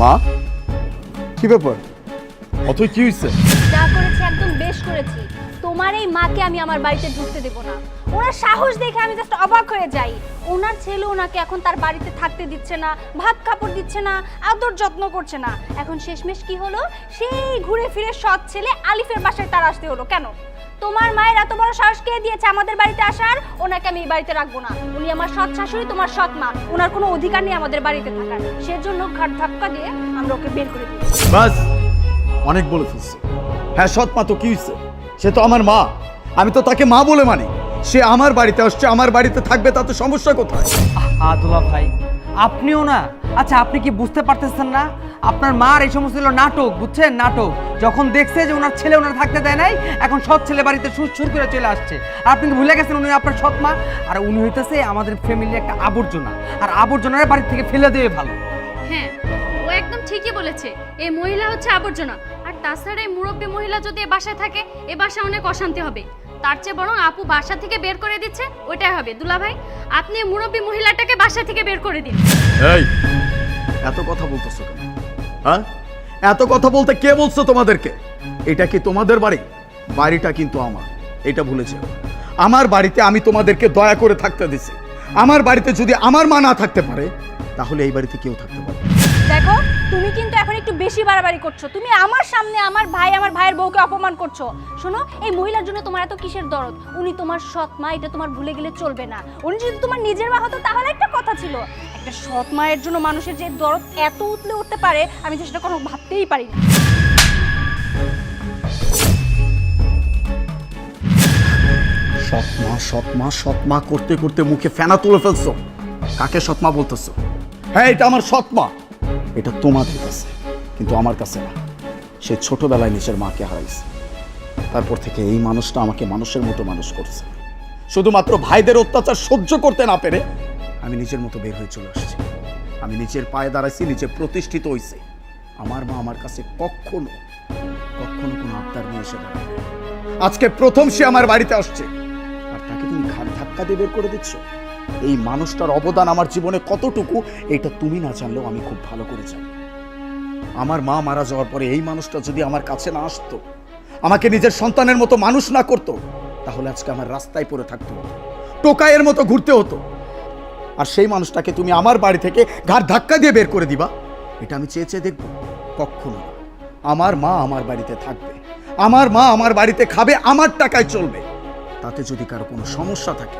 মা? কি ব্যাপার? অথই কি হয়েছে যা করেছি একদম বেশ করেছি। তোমার এই মাকে আমি আমার বাড়িতে ঢুকতে দেব না। ওনার সাহস দেখে আমি জাস্ট অবাক হয়ে যাই। ওনার ছেলে ওনাকে এখন তার বাড়িতে থাকতে দিচ্ছে না ভাত কাপড় দিচ্ছে না আদর যত্ন করছে না। এখন শেষমেশ কি হলো? সেই ঘুরে ফিরে সৎ ছেলে আলিফের বাসায় তার আসতে হলো। কেন? তোমার মায়ের এত বড় সাহস কে দিয়েছে আমাদের বাড়িতে আসার? ওনাকে আমি এই বাড়িতে রাখব না। উনি আমার সৎ শাশুড়ি তোমার সৎ মা। ওনার কোনো অধিকার নেই আমাদের বাড়িতে থাকার। সেজন্য ঘাট ধাক্কা দিয়ে আমরা ওকে বের করে দিয়েছি। বাস অনেক বলে ফেলছি। হ্যাঁ সৎ মা তো কি হয়েছে সে তো আমার মা। আমি তো তাকে মা বলে মানি। সে আমার বাড়িতে আসছে আমার বাড়িতে থাকবে তাতে সমস্যা কোথায়? আদুলা ভাই আপনিও না। আচ্ছা আপনি কি বুঝতে পারতেছেন না? আপনার মার এই সমস্ত নাটক, বুঝছেন? নাটক। যখন দেখছে যে ওনার ছেলে ওনার থাকতে দেয় নাই, এখন সৎ ছেলে বাড়িতে সুর করে চলে আসছে। আর আপনি ভুলে গেছেন উনি আপনার সৎ মা? আর উনি হইতেছে আমাদের ফ্যামিলির একটা আবর্জনা। আর আবর্জনার বাড়ি থেকে ফেলে দেবে ভালো। হ্যাঁ ও একদম ঠিকই বলেছে। এই মহিলা হচ্ছে আবর্জনা। আর তাছাড়া এই মুরব্বী মহিলা যদি এ বাসায় থাকে, এ বাসায় অনেক অশান্তি হবে। তার চেয়ে বরং আপু বাসা থেকে বের করে দিচ্ছে ওইটাই হবে। দুলা ভাই আপনি মুরব্বী মহিলাটাকে বাসা থেকে বের করে দিন। এই! এত কথা বলতেছো কেন? হ্যাঁ? এত কথা বলতে কে বলছো তোমাদেরকে? এটা কি তোমাদের বাড়ি? বাড়িটা কিন্তু আমার। এটা ভুলে যেও। আমার বাড়িতে আমি তোমাদেরকে দয়া করে থাকতে দিছি। আমার বাড়িতে যদি আমার মা না থাকতে পারে তাহলে এই বাড়িতে কেউ থাকতে পারে দেখো তুমি কিন্তু বেশি বাড়াবাড়ি করছ। তুমি আমার সামনে আমার ভাই, আমার ভাইয়ের বউকে অপমান করছ। শোনো, এই মহিলার জন্য তোমার এত কিসের দরদ? উনি তোমার সৎ মা, এটা তোমার ভুলে গেলে চলবে না। উনি যদি তোমার নিজের মা হতো, তাহলে একটা কথা ছিল। একটা সৎ মায়ের জন্য মানুষের যে দরদ এত উতলে উঠতে পারে, আমি তো সেটা কোনো ভাবতেই পারি না। সৎমা সৎমা সৎমা করতে করতে মুখে ফেনা তুলে ফেলছো। কাকে সৎমা বলতেছো? হ্যাঁ এটা আমার সৎমা এটা তোমাদের কাছে। কিন্তু আমার কাছে না। সে ছোটবেলায় নিজের মাকে হারাইছে। তারপর থেকে এই মানুষটা আমাকে মানুষের মতো মানুষ করছে। শুধুমাত্র ভাইদের অত্যাচার সহ্য করতে না পেরে আমি নিজের মতো বের হয়ে চলে আসছি। আমি নিজের পায়ে দাঁড়াইছি, নিজে প্রতিষ্ঠিত হইছি। আমার মা আমার কাছে কখনো কখনো কোনো আবদার নিয়ে এসে আজকে প্রথম সে আমার বাড়িতে আসছে। আর তাকে তুমি ঘাট ধাক্কা দিয়ে বের করে দিচ্ছ? এই মানুষটার অবদান আমার জীবনে কতটুকু, এটা তুমি না জানলেও আমি খুব ভালো করে জানি। আমার মা মারা যাওয়ার পরে এই মানুষটা যদি আমার কাছে না আসতো, আমাকে নিজের সন্তানের মতো মানুষ না করতো, তাহলে আজকে আমার রাস্তায় পড়ে থাকতে হতো টোকাইয়ের মতো ঘুরতে হতো। আর সেই মানুষটাকে তুমি আমার বাড়ি থেকে ঘাট ধাক্কা দিয়ে বের করে দিবা, এটা আমি চেয়ে চেয়ে দেখব, কখনো আমার মা আমার বাড়িতে থাকবে, আমার মা আমার বাড়িতে খাবে, আমার টাকায় চলবে। তাতে যদি কারও কোনো সমস্যা থাকে,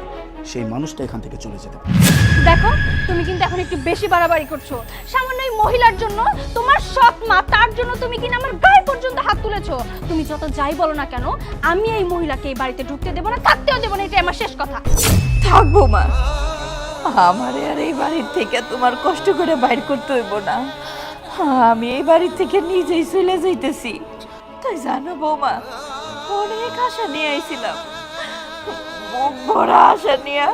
সেই মানুষটা এখান থেকে চলে যেতে পারে। দেখো, তুমি কিন্তু এখন একটু বেশি বাড়াবাড়ি করছ। মহিলার জন্য, তোমার সৎ মা, তার জন্য তুমি কিনা আমার গায়ে পর্যন্ত হাত তুলেছো। তুমি যত যাই বলো না কেন, আমি এই মহিলাকে এই বাড়িতে ঢুকতে দেবো না, থাকতেও দেবো না, এটাই আমার শেষ কথা। থাকব মা আমারে আর এই বাড়ির থেকে তোমার কষ্ট করে বাইর করতে হইব না। আমি এই বাড়ির থেকে নিজেই চলে যাইতেছি। তাই জানো বৌমা, অনেক আশা নিয়ে আইছিলাম। মুখ ভরা আশা নিয়ে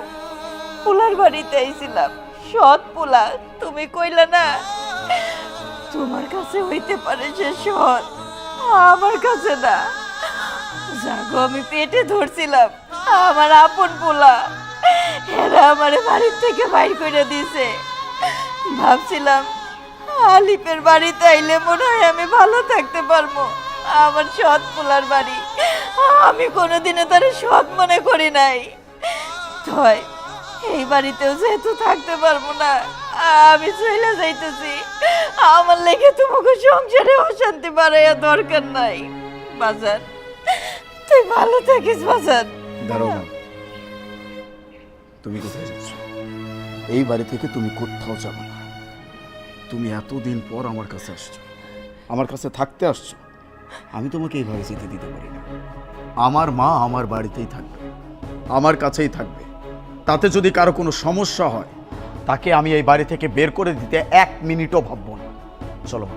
পোলার বাড়িতে আইছিলাম। সৎ পোলা, তুমি কইলা না তোমার কাছে হইতে পারে সে সৎ আমার কাছে না। জাগো, আমি পেটে ধরছিলাম, আমার আপন পোলা। এরা আমার বাড়ির থেকে বাইর করে দিছে ভাবছিলাম, আলিপের বাড়িতে আইলে মনে হয় আমি ভালো থাকতে পারব, আমার সৎ পোলার বাড়ি। আমি কোনোদিনে তার সৎ মনে করি নাই। তয় এই বাড়িতেও যেহেতু থাকতে পারব না, আমি চলে যাইতেছি। আমার লেগে তোমাকে সংসারে অশান্তি বাড়াইয়া দরকার নাই। বাজার, তুই ভালো থাকিস, বাজার। তুমি কোথায় যাচ্ছ? এই বাড়ি থেকে তুমি কোথাও যাবে না। তুমি এতদিন পর আমার কাছে আসছো, আমার কাছে থাকতে আসছো। আমি তোমাকে এইভাবে যেতে দিতে পারি না। আমার মা আমার বাড়িতেই থাকবে, আমার কাছেই থাকবে। তাতে যদি কারও কোনো সমস্যা হয়, তাকে আমি এই বাড়ি থেকে বের করে দিতে এক মিনিটও ভাববো না। চলো।